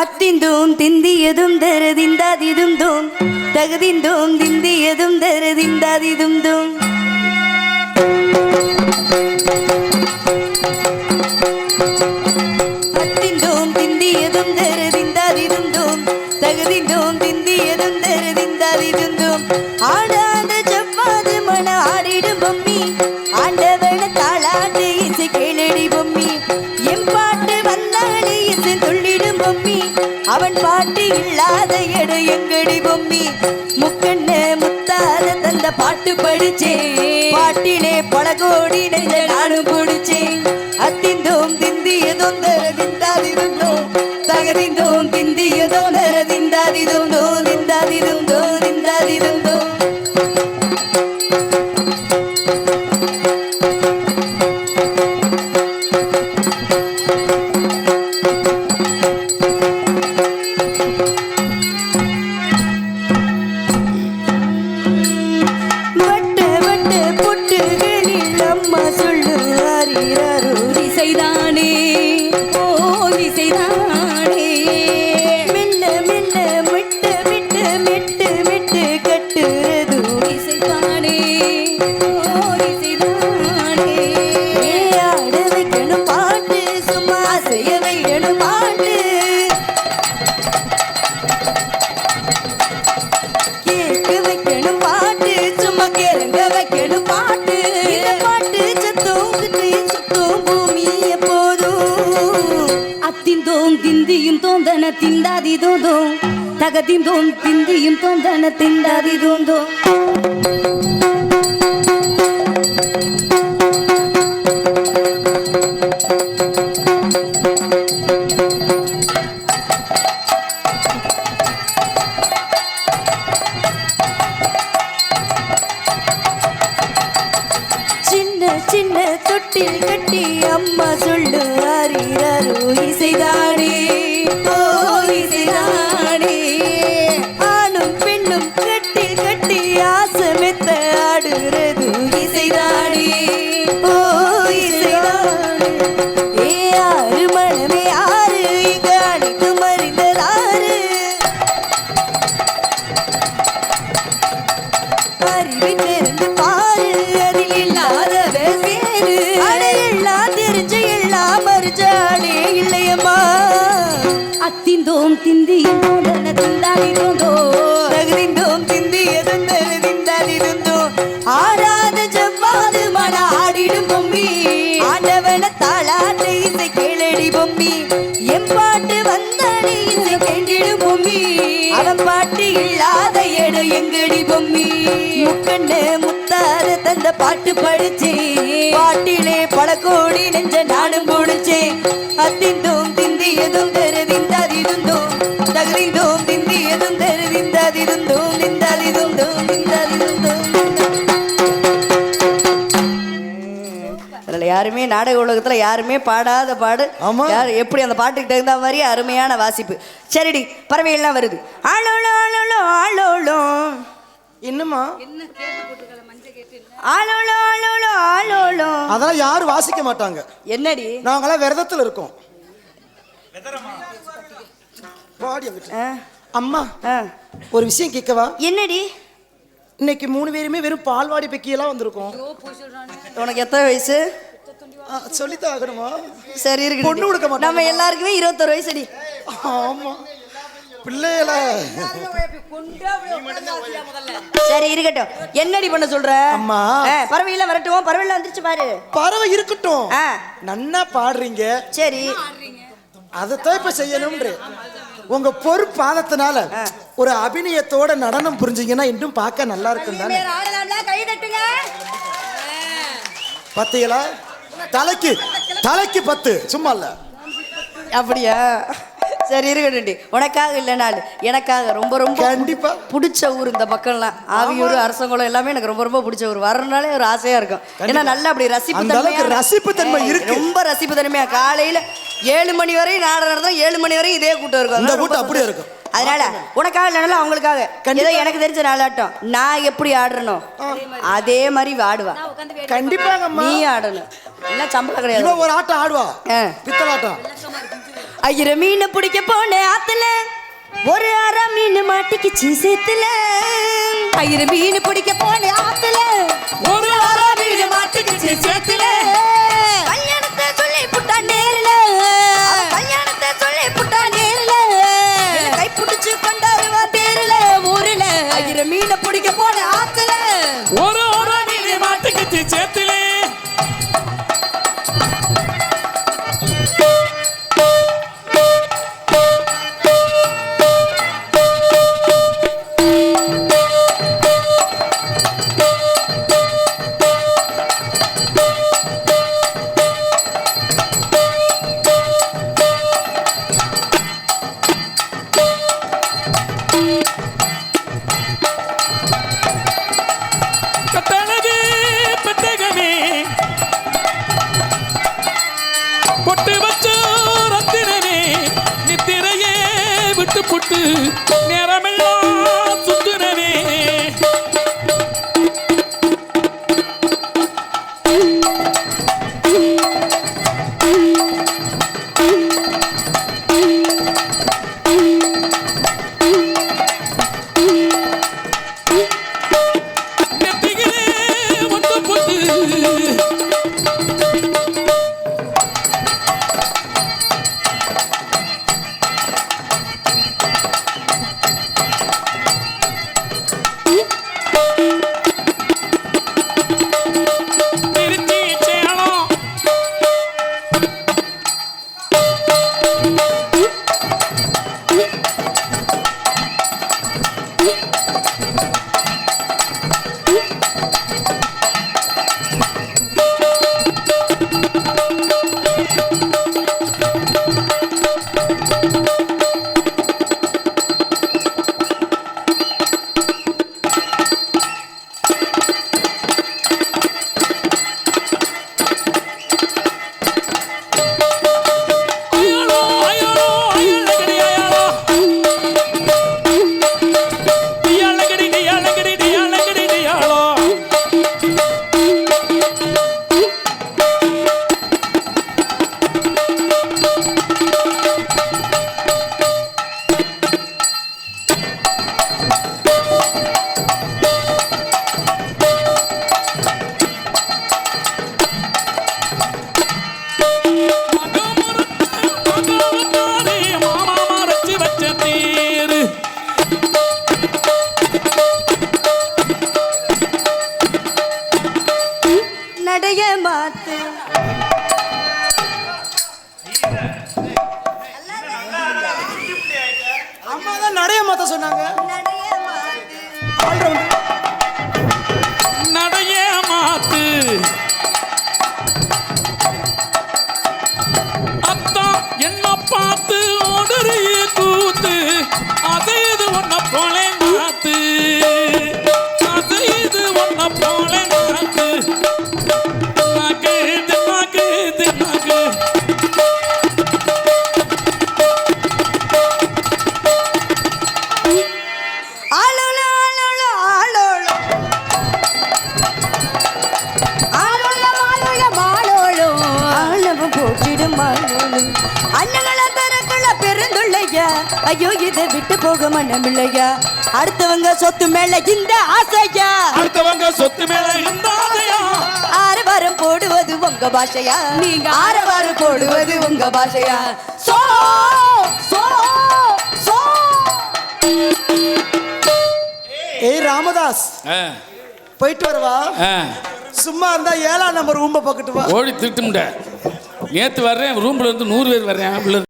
அத்திந்தோம் திந்தியதும் தருதிந்தாதிதும் தோம் தகுதிந்தோம் திந்தியதும் தருதிந்தாதிதும் தோம் அத்திந்தோம் திந்தியதும் தரதிந்தாதிதும் தோம் தகுதிந்தோம் திந்தியதும் தரதிந்தாதிதும் தோம் ஆடாத இல்லாத எடு எங்கடி பொம்மி? முக்கண்ண முத்தாத தந்த பாட்டு படிச்சேன் பாட்டிலே பல கோடி நெஞ்ச நானும் பிடிச்சேன் அத்திந்தோம் திந்தியதோம் தரதிந்தாதிருந்தோம் தோம் திந்தியும் தோந்தன திந்தாதி தோந்தோம் தகதிந்தோம் திந்தியும் தோந்தன திந்தாதி தோந்தோம் சின்ன சின்ன தொட்டில் அறிவை தெரிந்து பாரு அதில் இல்லாத வேறு. எல்லாம் தெரிஞ்ச எல்லாம் மறுச்சாடே இல்லையம்மா. அத்திந்தோம் திந்தியும் தோந்தன முக்கண்ண முத்தார தந்த பாட்டு படிச்சேன் பாட்டிலே பல கோடி நெஞ்ச நானும் பிடிச்சேன் அத்திந்தோம் திந்தியதும் தருதிந்தாதிருந்தோம் தகுதிந்தோம் திந்தியதும் தருதிந்தாதிருந்தோம் திந்தாதிருந்தோம் திந்தாதிருந்தோம் அதில் யாருமே நாடக உலகத்துல யாருமே பாடாத பாடு. யார் எப்படி அந்த பாட்டுக்கு தகுந்த மாதிரி அருமையான வாசிப்பு. சரிடி பறவைகள்லாம் வருது. ஆளோளோ ஆளோளோ ஆளோளோ என்னம்மா அதெல்லாம் யாரும் வாசிக்க மாட்டாங்க. என்னடி? நாங்களாம் விரதத்துல இருக்கோம். அம்மா ஆ. ஒரு விஷயம் கேட்கவா? என்னடி? இன்னைக்கு மூணு பேருமே வெறும் பால்வாடி பெக்கியெல்லாம் வந்திருக்கோம். உனக்கு எத்தனை வயசு? சொல்லித்தான் ஆகணுமா? சரி இருக்கு. பொண்ணு கொடுக்க மாட்டாங்க. நம்ம எல்லாருக்குமே இருபத்தொரு வயசுடி ஆமா. பிள்ளைகள. சரி இருக்கட்டும். என்னடி பண்ண சொல்ற? அம்மா. ஆ, பறவைகள்லாம் வரட்டும் பறவைலாம் வந்துருச்சு பாரு. பறவை இருக்கட்டும். நன்னா பாடுறீங்க. சரி. அதைத்தான் இப்ப செய்யணும்ன்ற உங்க பொறுப்பாதத்தினால ஒரு அபிநயத்தோட நடனம் புரிஞ்சீங்கன்னா இன்னும் பார்க்க நல்லா இருக்கும் தானே பத்தீங்களா தலைக்கு தலைக்கு பத்து. சும்மா இல்ல. அப்படியா? சரி இருக்கட்டும்டி. உனக்காக இல்லைனாலும் எனக்காக ரொம்ப ரொம்ப கண்டிப்பா. பிடிச்ச ஊர் இந்த பக்கம்லாம் ஆவியூர் அரசங்குளம் எல்லாமே எனக்கு ரொம்ப ரொம்ப பிடிச்ச ஊர். வரனாலே ஒரு ஆசையா இருக்கும். ஏன்னா நல்லா அப்படி ரசிப்பு தன்மையா- ரசிப்பு தன்மை இருக்கு. ரொம்ப ரசிப்பு தன்மையா. காலையில ஏழு மணி வரை நாடகம் நடந்தா ஏழு மணி வரை இதே கூட்டம் இருக்கும். இந்த கூட்டம் அப்படியே. இருக்கும். அதனால உனக்காக இல்லைனாலும் அவங்களுக்காக. ஏதோ எனக்கு தெரிஞ்ச நாளாட்டம். நான் எப்படி ஆடுறனோ அதே மாதிரி ஆடுவா. கண்டிப்பாங்கம்மா. நீ ஆடணும். எல்லாம் சம்பளம் கிடையாது. ஒரு ஆட்டம் ஆடுவா. பித்தலாட்டம். ஐயர மீன் பிடிக்க போன ஆத்துல ஒரு அரை மீன் மாட்டிக்கிச்சு சேத்துல ஐயரு மீன் பிடிக்க போன ஆத்துல ஒரு அரை மீன் மாட்டுக்குச்சு சேத்துல. நடைய மாத்து. அத்தா என்ன பார்த்து ஓடுறிய கூத்து. அசைது ஒன்ன போலே ஐயோ இதை விட்டு போக மனமில்லையா? அடுத்தவங்க சொத்து மேல இந்த ஆசையா? அடுத்தவங்க சொத்து மேல இருந்தாதையா ஆரவாரம் போடுவது உங்க பாஷையா? நீங்க ஆரவாரம் போடுவது உங்க பாஷையா? So so so. ஏய் ராமதாஸ். போயிட்டு வரவா? சும்மா இருந்தா ஏழாம் நம்பர் ஊம்ப பக்கத்து வா. ஓடி திட்டுமுட நேத்து வர்றேன் ரூம்ல இருந்து நூறு பேர் வர்றேன்